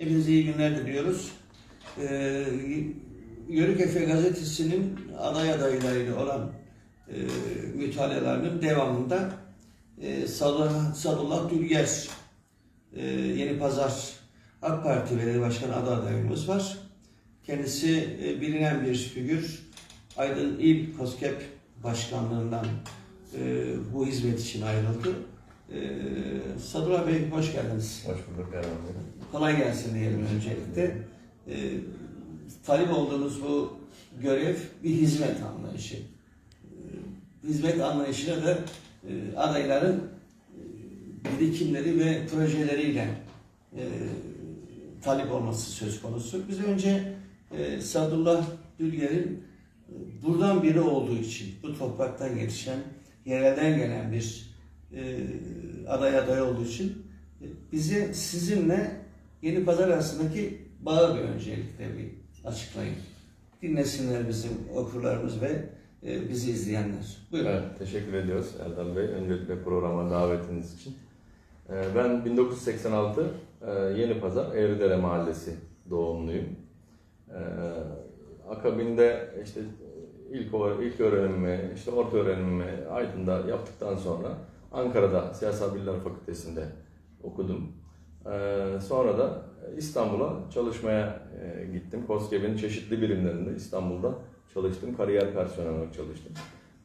Hepinize iyi günler diliyoruz. Ee, Yörük Efe gazetesinin aday adaylarıyla olan e, mütalalarının devamında e, Sadullah, Sadullah Dülger e, Yeni Pazar AK Parti Belediye Başkanı aday adayımız var. Kendisi e, bilinen bir figür. Aydın İl KOSGEB Başkanlığından e, bu hizmet için ayrıldı. E, Sadullah Bey hoş geldiniz. Hoş bulduk Erhan Bey. Kolay gelsin diyelim öncelikle. Ee, talip olduğunuz bu görev bir hizmet anlayışı. Ee, hizmet anlayışıyla da e, adayların e, birikimleri ve projeleriyle e, talip olması söz konusu. Biz önce e, Sadullah Dülger'in e, buradan biri olduğu için, bu topraktan gelişen, yerelden gelen bir e, aday aday olduğu için e, bize sizinle Yeni Pazar arasındaki bağı bir öncelikle bir açıklayın. Dinlesinler bizim okurlarımız ve e, bizi izleyenler. Buyurun. Evet, teşekkür ediyoruz Erdal Bey. Öncelikle programa davetiniz için. Ee, Ben 1986 e, Yeni Pazar Eğridere Mahallesi doğumluyum. Akabinde işte ilk, ilk öğrenimimi, işte orta öğrenimimi Aydın'da yaptıktan sonra Ankara'da Siyasal Bilgiler Fakültesi'nde okudum. Ee, Sonra da İstanbul'a çalışmaya e, gittim. KOSGEB'in çeşitli birimlerinde İstanbul'da çalıştım. Kariyer personeli olarak çalıştım.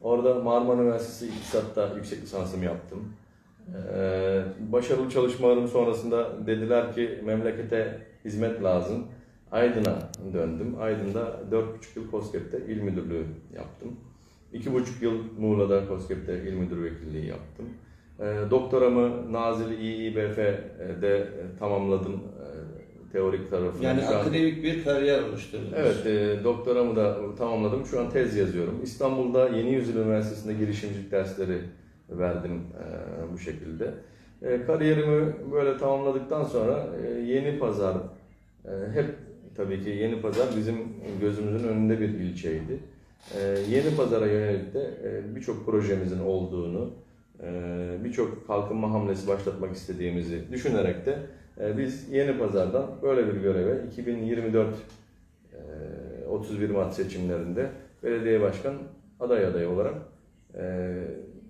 Orada Marmara Üniversitesi İktisat'ta yüksek lisansımı yaptım. Ee, başarılı çalışmalarım sonrasında dediler ki memlekete hizmet lazım. Aydın'a döndüm. Aydın'da 4,5 yıl KOSGEB'de il müdürlüğü yaptım. 2,5 yıl Muğla'da KOSGEB'de il müdür vekilliği yaptım. Ee, doktoramı Nazilli İİBF'de tamamladım e, teorik tarafını. Yani Şu an- akademik bir kariyer oluşturdunuz. Evet, e, doktoramı da tamamladım. Şu an tez yazıyorum. İstanbul'da Yeni Yüzyıl Üniversitesi'nde girişimcilik dersleri verdim e, bu şekilde. E, kariyerimi böyle tamamladıktan sonra e, Yeni Pazar, e, hep tabii ki Yeni Pazar bizim gözümüzün önünde bir ilçeydi. E, Yeni Pazar'a yönelik de e, birçok projemizin olduğunu, e, birçok kalkınma hamlesi başlatmak istediğimizi düşünerek de e, biz Yeni Pazar'dan böyle bir göreve 2024 e, 31 Mart seçimlerinde belediye başkan aday adayı olarak e,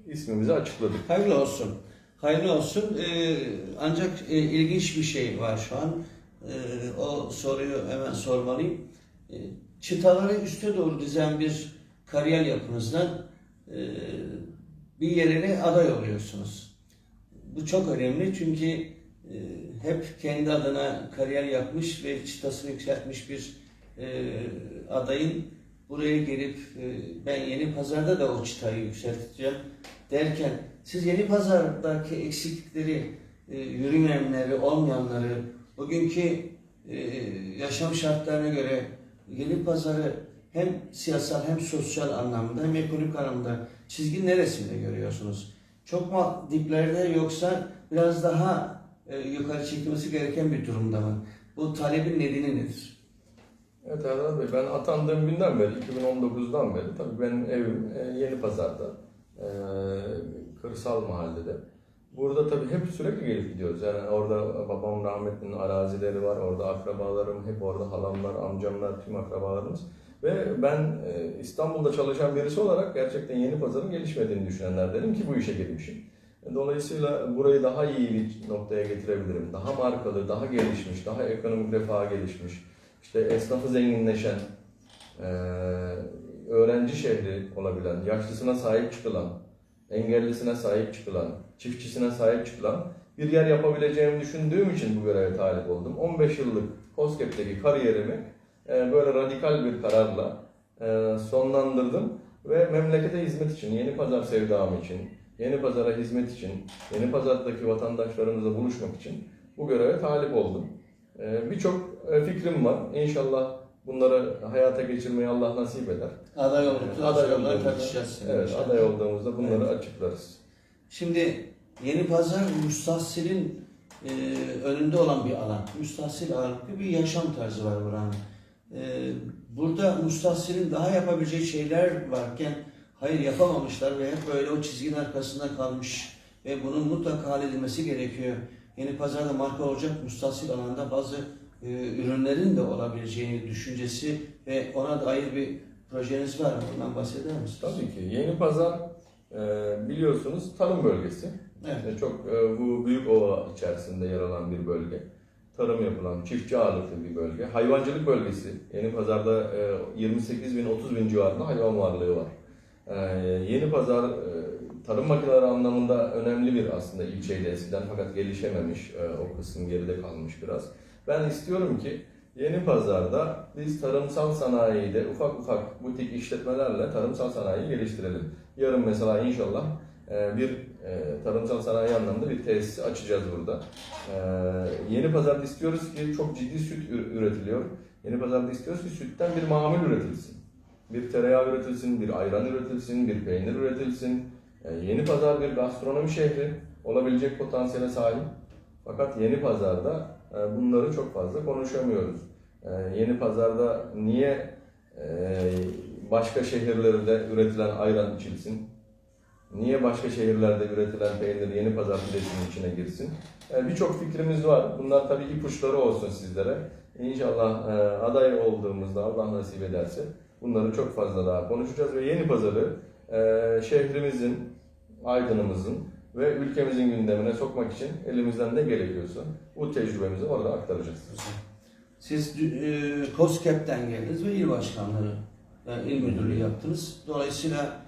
ismimizi açıkladık. Hayırlı olsun. Hayırlı olsun. Ee, ancak e, ilginç bir şey var şu an. Ee, o soruyu hemen sormalıyım. Ee, çıtaları üste doğru dizen bir kariyer yapınızdan e, bir yerine aday oluyorsunuz. Bu çok önemli çünkü e, hep kendi adına kariyer yapmış ve çıtasını yükseltmiş bir e, adayın buraya gelip e, ben yeni pazarda da o çıtayı yükselteceğim derken siz yeni pazardaki eksiklikleri, e, yürümeyenleri, olmayanları, bugünkü yaşam şartlarına göre yeni pazarı hem siyasal hem sosyal anlamda hem ekonomik anlamda çizgi neresinde görüyorsunuz? Çok mu diplerde yoksa biraz daha e, yukarı çekilmesi gereken bir durumda mı? Bu talebin nedeni nedir? Evet Erdal Bey, ben atandığım günden beri, 2019'dan beri, tabii benim evim e, Yeni Pazar'da, e, kırsal mahallede. Burada tabii hep sürekli gelip gidiyoruz. Yani orada babam rahmetlinin arazileri var, orada akrabalarım, hep orada halamlar, amcamlar, tüm akrabalarımız. Ve ben e, İstanbul'da çalışan birisi olarak gerçekten Yeni Pazar'ın gelişmediğini düşünenler dedim ki bu işe girmişim. Dolayısıyla burayı daha iyi bir noktaya getirebilirim. Daha markalı, daha gelişmiş, daha ekonomik refaha gelişmiş, işte esnafı zenginleşen, eee, öğrenci şehri olabilen, yaşlısına sahip çıkılan, engellisine sahip çıkılan, çiftçisine sahip çıkılan bir yer yapabileceğimi düşündüğüm için bu göreve talip oldum. 15 yıllık COSGAP'teki kariyerimi böyle radikal bir kararla eee, sonlandırdım ve memlekete hizmet için, yeni pazar sevdam için, yeni pazara hizmet için, yeni pazardaki vatandaşlarımızla buluşmak için bu göreve talip oldum. Ee, Birçok e, fikrim var. İnşallah bunları hayata geçirmeyi Allah nasip eder. Aday olduktan Aday olduğumuzda- tartışacağız. Evet, inşallah. aday olduğumuzda bunları açıklarız. Şimdi Yeni Pazar müstahsilin e, önünde olan bir alan. Müstahsil ağırlıklı bir yaşam tarzı var buranın. E, burada müstahsilin daha yapabileceği şeyler varken hayır yapamamışlar ve hep böyle o çizginin arkasında kalmış ve bunun mutlaka halledilmesi gerekiyor. Yeni Pazar'da marka olacak müstahsil alanda bazı e, ürünlerin de olabileceğini düşüncesi ve ona dair bir projeniz var mı? Bundan bahseder misiniz? Tabii ki. Yeni Pazar e, biliyorsunuz tarım bölgesi. Evet. E, Çok e, bu büyük ova içerisinde yer alan bir bölge. Tarım yapılan, çiftçi ağırlıklı bir bölge. Hayvancılık bölgesi. Yeni Pazar'da e, 28 bin 30 bin civarında hayvan varlığı var. E, Yeni Pazar e, tarım makineleri anlamında önemli bir aslında ilçeydi eskiden fakat gelişememiş. E, O kısım geride kalmış biraz. Ben istiyorum ki Yeni Pazar'da biz tarımsal sanayide ufak ufak butik işletmelerle tarımsal sanayiyi geliştirelim. Yarın mesela inşallah e, bir e, tarımsal sanayi anlamında bir tesis açacağız burada. E, Yeni Pazar'da istiyoruz ki çok ciddi süt ür- üretiliyor. Yeni Pazar'da istiyoruz ki sütten bir mamul üretilsin. Bir tereyağı üretilsin, bir ayran üretilsin, bir peynir üretilsin. E, Yeni Pazar bir gastronomi şehri olabilecek potansiyele sahip. Fakat Yeni Pazar'da e, bunları çok fazla konuşamıyoruz. Yeni Pazar'da niye e, başka şehirlerde üretilen ayran içilsin? Niye başka şehirlerde üretilen peynir Yeni Pazar pidesinin içine girsin? E, Birçok fikrimiz var. Bunlar tabii ipuçları olsun sizlere. İnşallah e, aday olduğumuzda Allah nasip ederse bunları çok fazla daha konuşacağız ve Yeni Pazar'ı e, şehrimizin, Aydın'ımızın ve ülkemizin gündemine sokmak için elimizden ne gerekiyorsa bu tecrübemizi orada aktaracağız. Siz e, COSGAP'ten geldiniz ve il başkanlığı, yani il müdürlüğü yaptınız. Dolayısıyla e,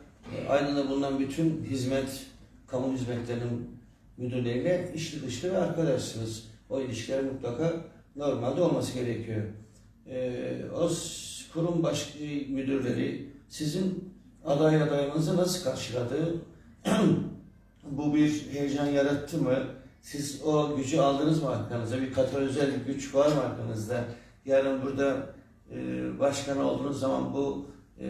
Aydın'da bulunan bütün hizmet, kamu hizmetlerinin müdürleriyle içli dışlı ve arkadaşsınız. O ilişkiler mutlaka normalde olması gerekiyor. E, o kurum baş müdürleri sizin aday adayınızı nasıl karşıladı? Bu bir heyecan yarattı mı? Siz o gücü aldınız mı arkanıza? Bir katalizör güç var mı arkanızda? Yarın burada e, başkan olduğunuz zaman bu e,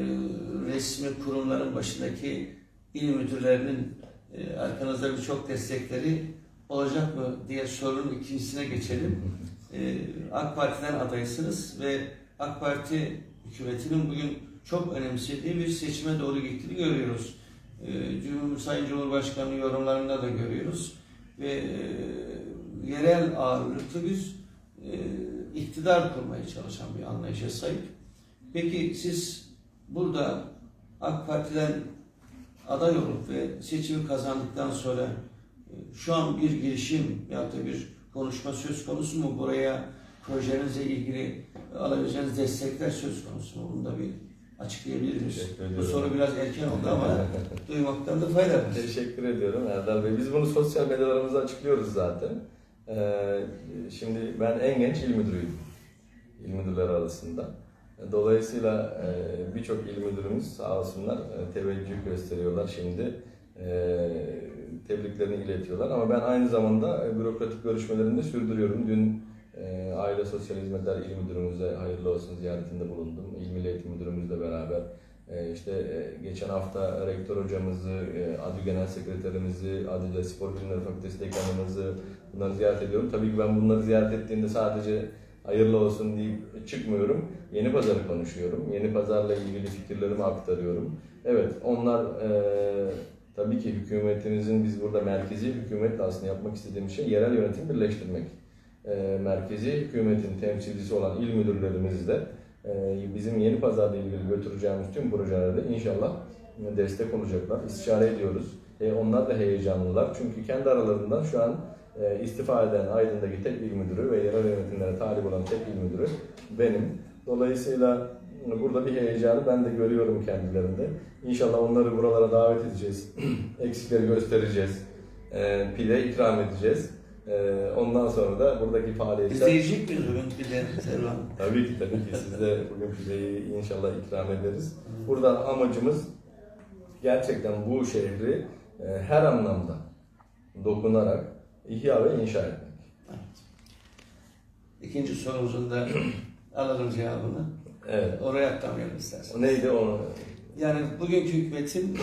resmi kurumların başındaki il müdürlerinin e, arkanızda birçok destekleri olacak mı diye sorunun ikincisine geçelim. E, AK Parti'den adaysınız ve AK Parti hükümetinin bugün çok önemsediği bir seçime doğru gittiğini görüyoruz. E, Cumhur, Sayın Cumhurbaşkanı yorumlarında da görüyoruz ve e, yerel ağırlıklı bir e, iktidar kurmaya çalışan bir anlayışa sahip. Peki siz burada AK Parti'den aday olup ve seçimi kazandıktan sonra e, şu an bir girişim ya da bir konuşma söz konusu mu? Buraya projenizle ilgili alabileceğiniz destekler söz konusu mu? Bunu da bir açıklayabilir miyiz? Bu soru biraz erken oldu ama duymaktan da fayda var. Teşekkür ediyorum Erdal Bey. Biz bunu sosyal medyalarımızda açıklıyoruz zaten. Ee, şimdi ben en genç il müdürüyüm. İl müdürleri arasında. Dolayısıyla e, birçok il müdürümüz sağ olsunlar e, teveccüh gösteriyorlar şimdi. E, tebriklerini iletiyorlar. Ama ben aynı zamanda bürokratik görüşmelerimi de sürdürüyorum. Dün Aile Sosyal Hizmetler İl Müdürümüze hayırlı olsun ziyaretinde bulundum. İl Milli Eğitim Müdürümüzle beraber işte geçen hafta rektör hocamızı, e, ADÜ Genel Sekreterimizi, ADÜ'de Spor Bilimleri Fakültesi dekanımızı bunları ziyaret ediyorum. Tabii ki ben bunları ziyaret ettiğimde sadece hayırlı olsun deyip çıkmıyorum. Yeni Pazar'ı konuşuyorum. Yeni Pazar'la ilgili fikirlerimi aktarıyorum. Evet onlar e, tabii ki hükümetimizin biz burada merkezi hükümetle aslında yapmak istediğimiz şey yerel yönetim birleştirmek. E, merkezi hükümetin temsilcisi olan il müdürlerimizle ee, bizim yeni pazarla ilgili götüreceğimiz tüm projelerde inşallah destek olacaklar. İstişare ediyoruz. E, onlar da heyecanlılar. Çünkü kendi aralarından şu an e, istifa eden Aydın'daki tek il müdürü ve yerel yönetimlere talip olan tek il müdürü benim. Dolayısıyla burada bir heyecanı ben de görüyorum kendilerinde. İnşallah onları buralara davet edeceğiz. Eksikleri göstereceğiz. E, pide ikram edeceğiz. E, ondan sonra da buradaki faaliyetler... İzleyecek miyiz bugün de Servan? Tabii ki tabii ki siz de bugün pideyi inşallah ikram ederiz. Burada amacımız gerçekten bu şehri e, her anlamda dokunarak ihya ve inşa etmek. İkinci sorumuzun da alırım cevabını. Evet. Oraya atlamayalım istersen. Neydi onu? Yani bugünkü hükümetin e,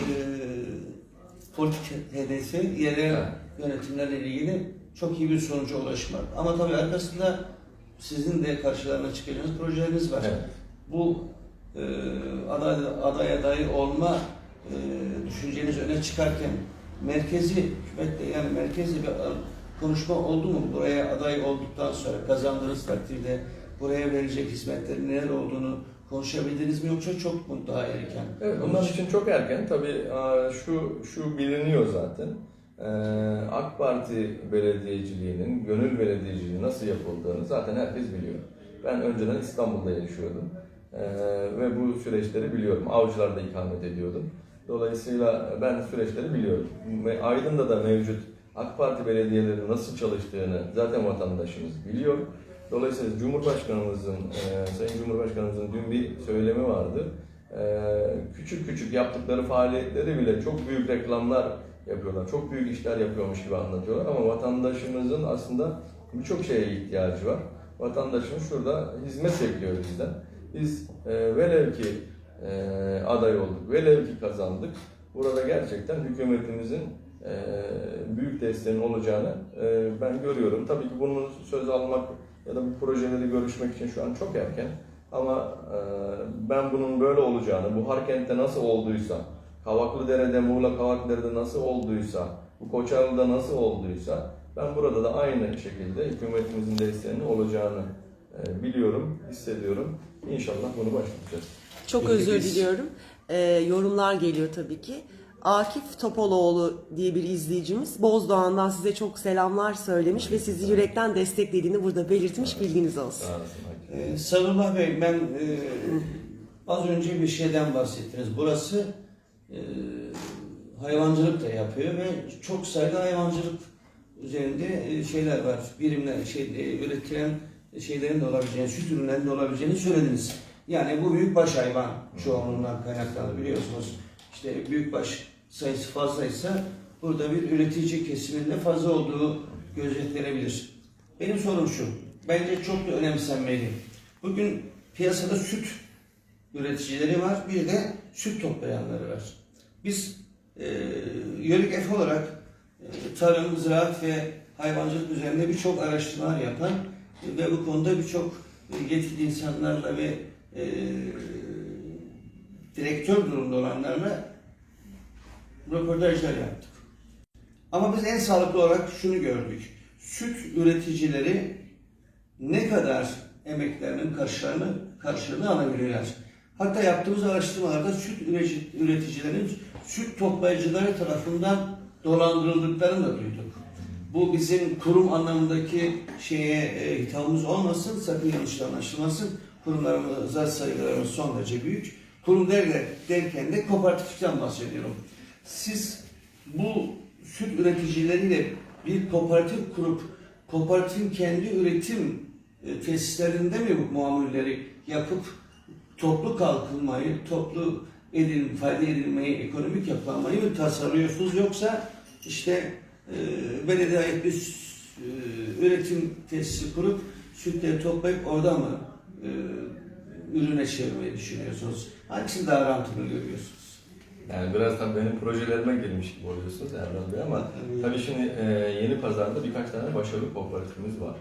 politik hedefi yerel Evet. yönetimlerle ilgili çok iyi bir sonuca ulaşmak. Ama tabii arkasında sizin de karşılarına çıkacağınız projeleriniz var. Evet. Bu e, aday, aday adayı olma e, düşünceniz öne çıkarken merkezi hükümette yani merkezi bir konuşma oldu mu? Buraya aday olduktan sonra kazandığınız takdirde buraya verecek hizmetlerin neler olduğunu konuşabildiniz mi yoksa çok mu daha erken? Evet, onlar için çok erken. Tabii aa, şu şu biliniyor zaten. Ee, AK Parti belediyeciliğinin, gönül belediyeciliği nasıl yapıldığını zaten herkes biliyor. Ben önceden İstanbul'da yaşıyordum. Ee, ve bu süreçleri biliyorum. Avcılar'da ikamet ediyordum. Dolayısıyla ben süreçleri biliyorum. Aydın'da da mevcut AK Parti belediyeleri nasıl çalıştığını zaten vatandaşımız biliyor. Dolayısıyla Cumhurbaşkanımızın, e, Sayın Cumhurbaşkanımızın dün bir söylemi vardı. E, küçük küçük yaptıkları faaliyetleri bile çok büyük reklamlar yapıyorlar. Çok büyük işler yapıyormuş gibi anlatıyorlar ama vatandaşımızın aslında birçok şeye ihtiyacı var. Vatandaşımız şurada hizmet bekliyor bizden. Biz e, velev ki e, aday olduk, velev ki kazandık. Burada gerçekten hükümetimizin büyük desteğinin olacağını e, ben görüyorum. Tabii ki bunun söz almak ya da bu projeleri görüşmek için şu an çok erken. Ama e, ben bunun böyle olacağını, bu Harkent'te nasıl olduysa, Kavaklıdere'de, Muğla Kavaklıdere'de nasıl olduysa, bu Koçarlı'da nasıl olduysa, ben burada da aynı şekilde hükümetimizin desteğinin olacağını e, biliyorum, hissediyorum. İnşallah bunu başlatacağız. Çok özür diliyorum. Ee, yorumlar geliyor tabii ki. Akif Topaloğlu diye bir izleyicimiz Bozdoğan'dan size çok selamlar söylemiş ve sizi yürekten desteklediğini burada belirtmiş bilginiz olsun. Ee, Sadullah Bey ben e, az önce bir şeyden bahsettiniz. Burası e, hayvancılık da yapıyor ve çok sayıda hayvancılık üzerinde e, şeyler var. Birimler, şey, e, üretilen şeylerin de olabileceğini, süt ürünlerinin de olabileceğini söylediniz. Yani bu büyükbaş hayvan çoğunluğundan kaynaklanır biliyorsunuz. İşte büyükbaş sayısı fazlaysa burada bir üretici kesiminde fazla olduğu gözetilebilir. Benim sorum şu. Bence çok da önemsenmeli. Bugün piyasada süt üreticileri var, bir de süt toplayanları var. Biz e, Yörük F olarak e, tarım, ziraat ve hayvancılık üzerinde birçok araştırmalar yapan e, ve bu konuda birçok yetkili insanlarla ve e, direktör durumda olanlarla röportajlar yaptık. Ama biz en sağlıklı olarak şunu gördük. Süt üreticileri ne kadar emeklerinin karşılığını, karşılığını alabiliyorlar. Hatta yaptığımız araştırmalarda süt üretici- üreticilerin süt toplayıcıları tarafından dolandırıldıklarını da duyduk. Bu bizim kurum anlamındaki şeye e, hitabımız olmasın, sakın yanlış anlaşılmasın. Kurumlarımıza sayılarımız son derece büyük. Kurum derken de kooperatiften bahsediyorum. Siz bu süt üreticileriyle bir kooperatif kurup kooperatifin kendi üretim e, tesislerinde mi bu muamulleri yapıp toplu kalkınmayı, toplu edin, fayda edilmeyi, ekonomik yapılanmayı mı tasarlıyorsunuz yoksa işte e, belediye ait bir e, üretim tesisi kurup sütleri toplayıp orada mı e, ürüne çevirmeyi düşünüyorsunuz? Hangisini daha rantlı görüyorsunuz? Yani biraz tabii benim projelerime girmiş gibi oluyorsunuz Erdal Bey ama tabii şimdi e, yeni pazarda birkaç tane başarılı kooperatifimiz var.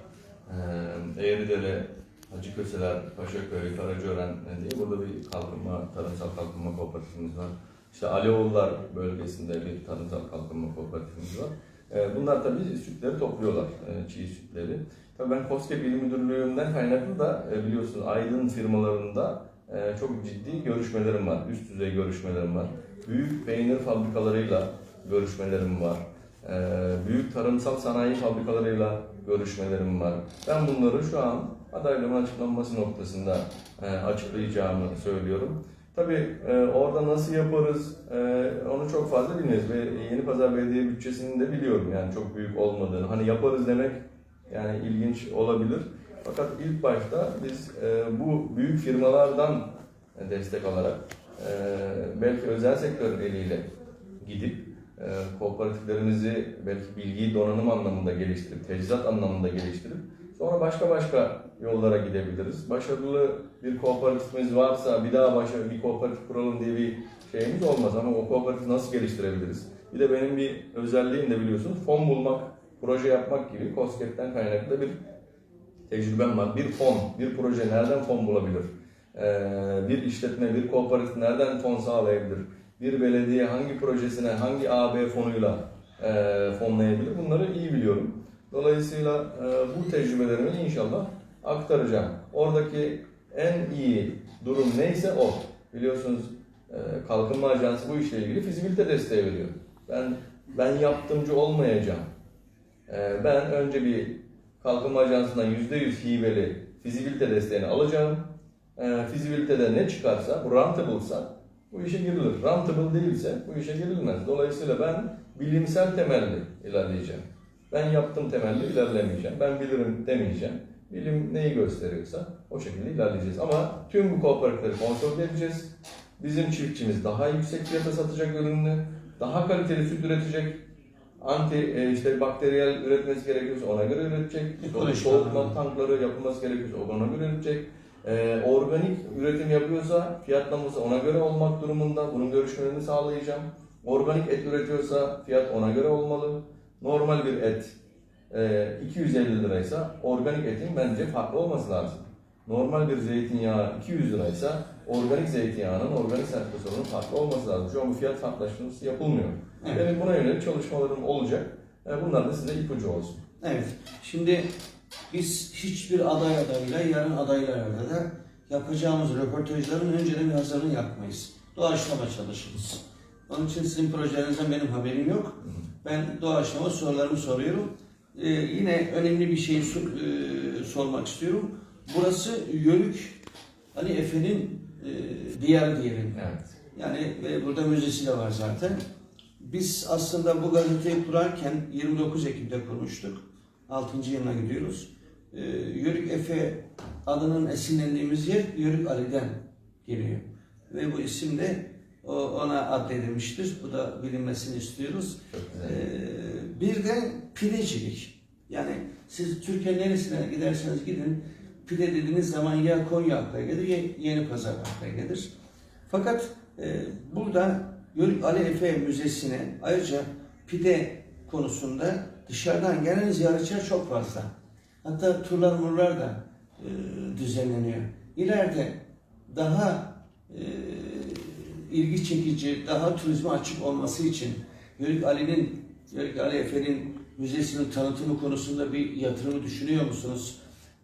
E, Eğridere, Hacı Köseler, Paşaköy, Karacaören diye burada bir kalkınma, tarımsal kalkınma kooperatifimiz var. İşte Alioğullar bölgesinde bir tarımsal kalkınma kooperatifimiz var. E, bunlar tabii sütleri topluyorlar, e, çiğ sütleri. Tabii ben KOSGEB İl Müdürlüğü'nden kaynaklı da e, biliyorsunuz Aydın firmalarında e, çok ciddi görüşmelerim var, üst düzey görüşmelerim var. Büyük peynir fabrikalarıyla görüşmelerim var. Ee, büyük tarımsal sanayi fabrikalarıyla görüşmelerim var. Ben bunları şu an adaylığımın açıklanması noktasında e, açıklayacağımı söylüyorum. Tabii e, orada nasıl yaparız e, onu çok fazla bilmiyoruz ve Yeni Pazar Belediye bütçesini de biliyorum yani çok büyük olmadığını. Hani yaparız demek yani ilginç olabilir. Fakat ilk başta biz e, bu büyük firmalardan destek alarak e, belki özel sektör eliyle gidip e, kooperatiflerimizi belki bilgi donanım anlamında geliştirip, teçhizat anlamında geliştirip sonra başka başka yollara gidebiliriz. Başarılı bir kooperatifimiz varsa bir daha başarılı bir kooperatif kuralım diye bir şeyimiz olmaz ama o kooperatifi nasıl geliştirebiliriz? Bir de benim bir özelliğim de biliyorsunuz fon bulmak, proje yapmak gibi COSGAP'ten kaynaklı bir tecrübem var. Bir fon, bir proje nereden fon bulabilir? Ee, bir işletme, bir kooperatif nereden fon sağlayabilir? Bir belediye hangi projesine, hangi AB fonuyla e, fonlayabilir? Bunları iyi biliyorum. Dolayısıyla e, bu tecrübelerimi inşallah aktaracağım. Oradaki en iyi durum neyse o. Biliyorsunuz e, Kalkınma Ajansı bu işle ilgili fizibilite desteği veriyor. Ben ben yaptımcı olmayacağım. E, ben önce bir Kalkınma Ajansı'ndan %100 hibeli fizibilite desteğini alacağım. E, fizibilitede ne çıkarsa, bu rantable'sa bu işe girilir. Rentable değilse bu işe girilmez. Dolayısıyla ben bilimsel temelli ilerleyeceğim. Ben yaptım temelli ilerlemeyeceğim. Ben bilirim demeyeceğim. Bilim neyi gösteriyorsa o şekilde ilerleyeceğiz. Ama tüm bu kooperatifleri konsolide edeceğiz. Bizim çiftçimiz daha yüksek fiyata satacak ürününü, daha kaliteli süt üretecek, anti e, işte bakteriyel üretmesi gerekiyorsa ona göre üretecek. Soğutma tankları yapılması gerekiyorsa ona göre üretecek. Ee, organik üretim yapıyorsa fiyatlaması ona göre olmak durumunda. Bunun görüşmelerini sağlayacağım. Organik et üretiyorsa fiyat ona göre olmalı. Normal bir et e, 250 liraysa organik etin bence farklı olması lazım. Normal bir zeytinyağı 200 liraysa organik zeytinyağının organik sertifikasının farklı olması lazım. Şu an bu fiyat farklılaştırması yapılmıyor. Evet. Benim buna yönelik çalışmalarım olacak. E, bunlar da size ipucu olsun. Evet. Şimdi biz hiçbir aday adayla, yarın adaylarla da yapacağımız röportajların önceden bir hazırlığını yapmayız. Doğaçlama çalışırız. Onun için sizin projelerinizden benim haberim yok. Ben doğaçlama sorularımı soruyorum. Ee, yine önemli bir şey e, sormak istiyorum. Burası Yörük Ali Efe'nin e, diyarı diyelim. Evet. Yani ve burada müzesi de var zaten. Biz aslında bu gazeteyi kurarken 29 Ekim'de kurmuştuk. 6. yılına gidiyoruz. Ee, Yörük Efe adının esinlendiğimiz yer Yörük Ali'den geliyor. Ve bu isim de ona addedilmiştir. Bu da bilinmesini istiyoruz. Ee, bir de pidecilik. Yani siz Türkiye neresine giderseniz gidin pide dediğiniz zaman ya Konya akla gelir ya Yeni Pazar akla gelir. Fakat e, burada Yörük Ali Efe Müzesi'ne ayrıca pide konusunda dışarıdan gelen ziyaretçiler çok fazla. Hatta turlar murlar da e, düzenleniyor. İleride daha e, ilgi çekici, daha turizme açık olması için Yörük Ali'nin, Yörük Ali Efe'nin müzesinin tanıtımı konusunda bir yatırımı düşünüyor musunuz?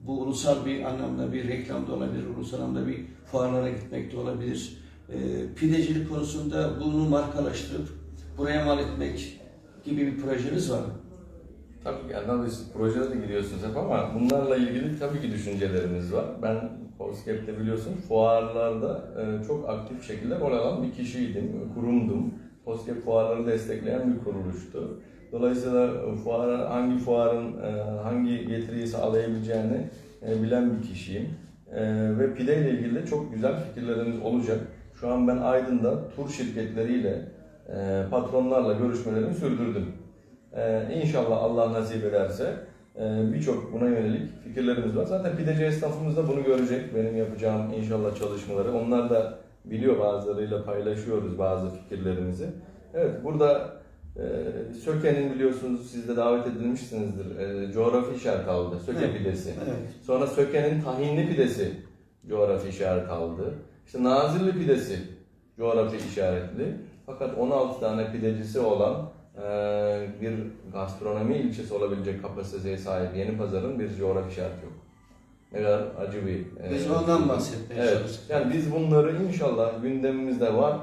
Bu ulusal bir anlamda bir reklamda olabilir, ulusal anlamda bir fuarlara gitmek de olabilir. E, pidecilik konusunda bunu markalaştırıp buraya mal etmek gibi bir projeniz var? Tabii ki yani siz projede de giriyorsunuz hep ama bunlarla ilgili tabii ki düşüncelerimiz var. Ben Poskep'te biliyorsun fuarlarda e, çok aktif şekilde rol alan bir kişiydim, kurumdum. Poskep fuarları destekleyen bir kuruluştu. Dolayısıyla fuara, hangi fuarın e, hangi getiriyi sağlayabileceğini e, bilen bir kişiyim. E, ve pide ile ilgili de çok güzel fikirlerimiz olacak. Şu an ben Aydın'da tur şirketleriyle, patronlarla görüşmelerimi sürdürdüm. İnşallah Allah nasip ederse birçok buna yönelik fikirlerimiz var. Zaten pideci esnafımız da bunu görecek. Benim yapacağım inşallah çalışmaları. Onlar da biliyor bazılarıyla paylaşıyoruz bazı fikirlerimizi. Evet burada e, Söke'nin biliyorsunuz siz de davet edilmişsinizdir. E, coğrafi işaret aldı. Söke Evet. pidesi. Evet. Sonra Söke'nin tahinli pidesi coğrafi işaret aldı. İşte Nazilli pidesi coğrafi işaretli. Fakat 16 tane pidecisi olan eee, bir gastronomi ilçesi olabilecek kapasiteye sahip Yeni Pazar'ın bir coğrafi işareti yok. Ne kadar acı bir... eee, Biz ondan bahsetmeye Evet. çalıştık. Yani biz bunları inşallah gündemimizde var.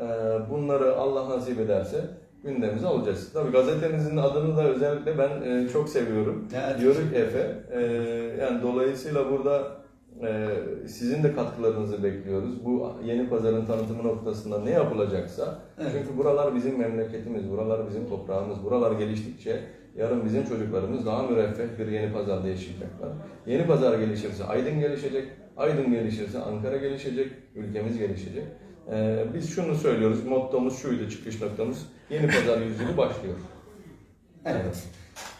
Eee, bunları Allah nasip ederse gündemimize alacağız. Tabii gazetenizin adını da özellikle ben eee, çok seviyorum. Evet. Yörük Efe. Eee, yani dolayısıyla burada eee, sizin de katkılarınızı bekliyoruz. Bu yeni pazarın tanıtımı noktasında ne yapılacaksa. Evet. Çünkü buralar bizim memleketimiz, buralar bizim toprağımız. Buralar geliştikçe yarın bizim çocuklarımız daha müreffeh bir yeni pazarda yaşayacaklar. Yeni pazar gelişirse Aydın gelişecek, Aydın gelişirse Ankara gelişecek, ülkemiz gelişecek. Eee, biz şunu söylüyoruz, mottomuz şuydu, çıkış noktamız. Yeni pazar yüzyılı başlıyor. Evet.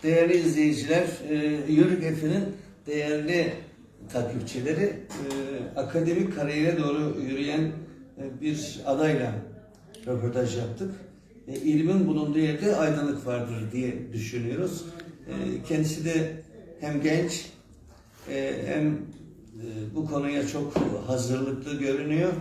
Değerli izleyiciler, e, Yörük Efe'nin değerli takipçileri e, akademik kariyere doğru yürüyen e, bir adayla röportaj yaptık. E, ilmin bulunduğu yerde aydınlık vardır diye düşünüyoruz. E, kendisi de hem genç e, hem e, bu konuya çok hazırlıklı görünüyor.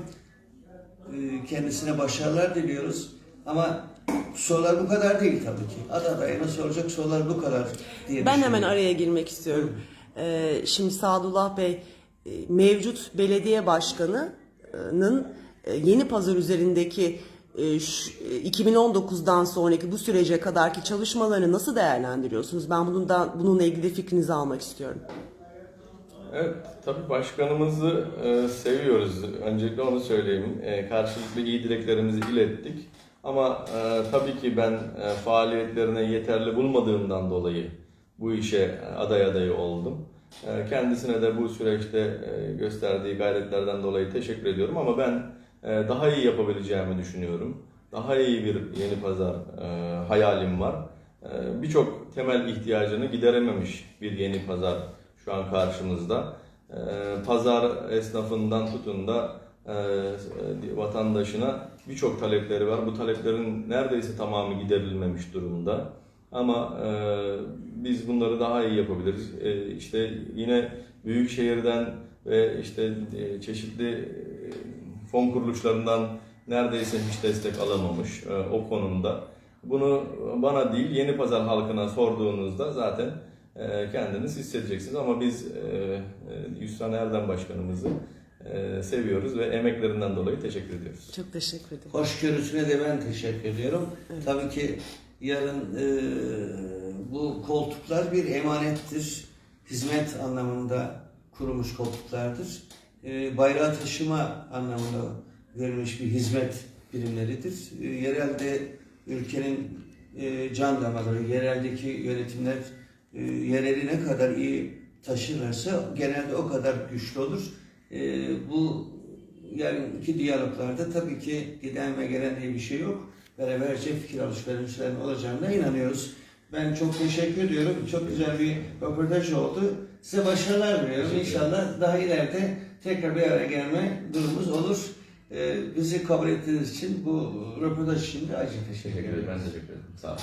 E, kendisine başarılar diliyoruz. Ama sorular bu kadar değil tabii ki. Ada adayına soracak sorular bu kadar diye Ben hemen araya girmek istiyorum. Ee, şimdi Sadullah Bey e, mevcut belediye başkanının e, Yeni Pazar üzerindeki e, şu- e, 2019'dan sonraki bu sürece kadarki çalışmalarını nasıl değerlendiriyorsunuz? Ben bundan bununla ilgili fikrinizi almak istiyorum. Evet, tabii başkanımızı e, seviyoruz. Öncelikle onu söyleyeyim. E, karşılıklı iyi dileklerimizi ilettik. Ama e, tabii ki ben e, faaliyetlerini yeterli bulmadığımdan dolayı bu işe aday adayı oldum. E, kendisine de bu süreçte e, gösterdiği gayretlerden dolayı teşekkür ediyorum. Ama ben e, daha iyi yapabileceğimi düşünüyorum. Daha iyi bir yeni pazar e, hayalim var. E, Birçok temel ihtiyacını giderememiş bir yeni pazar şu an karşımızda. Ee, Pazar esnafından tutun da e, e, vatandaşına birçok talepleri var. Bu taleplerin neredeyse tamamı giderilmemiş durumda. Ama e, biz bunları daha iyi yapabiliriz. E, işte yine büyük şehirden ve işte e, çeşitli e, fon kuruluşlarından neredeyse hiç destek alamamış e, o konumda. Bunu bana değil Yeni Pazar halkına sorduğunuzda zaten kendiniz hissedeceksiniz. Ama biz e, e, Yusran Erdem Başkanımızı e, seviyoruz ve emeklerinden dolayı teşekkür ediyoruz. Çok teşekkür ederim. Hoşgörüsüne de ben teşekkür ediyorum. Tabii ki yarın e, bu koltuklar bir emanettir. Hizmet anlamında kurulmuş koltuklardır. E, bayrağı taşıma anlamında verilmiş bir hizmet birimleridir. E, yerelde ülkenin e, can damarları, yereldeki yönetimler e, yereli ne kadar iyi taşırlarsa genelde o kadar güçlü olur. E, bu yarınki diyaloglarda tabii ki giden ve gelen diye bir şey yok. Beraberce fikir alışverişlerinin olacağına inanıyoruz. Ben çok teşekkür ediyorum. Çok güzel bir röportaj oldu. Size başarılar diliyorum. İnşallah daha ileride tekrar bir araya gelme durumumuz olur. Ee, bizi kabul ettiğiniz için bu röportaj için de acı teşekkür ederim. Ben teşekkür ederim. Sağ olun.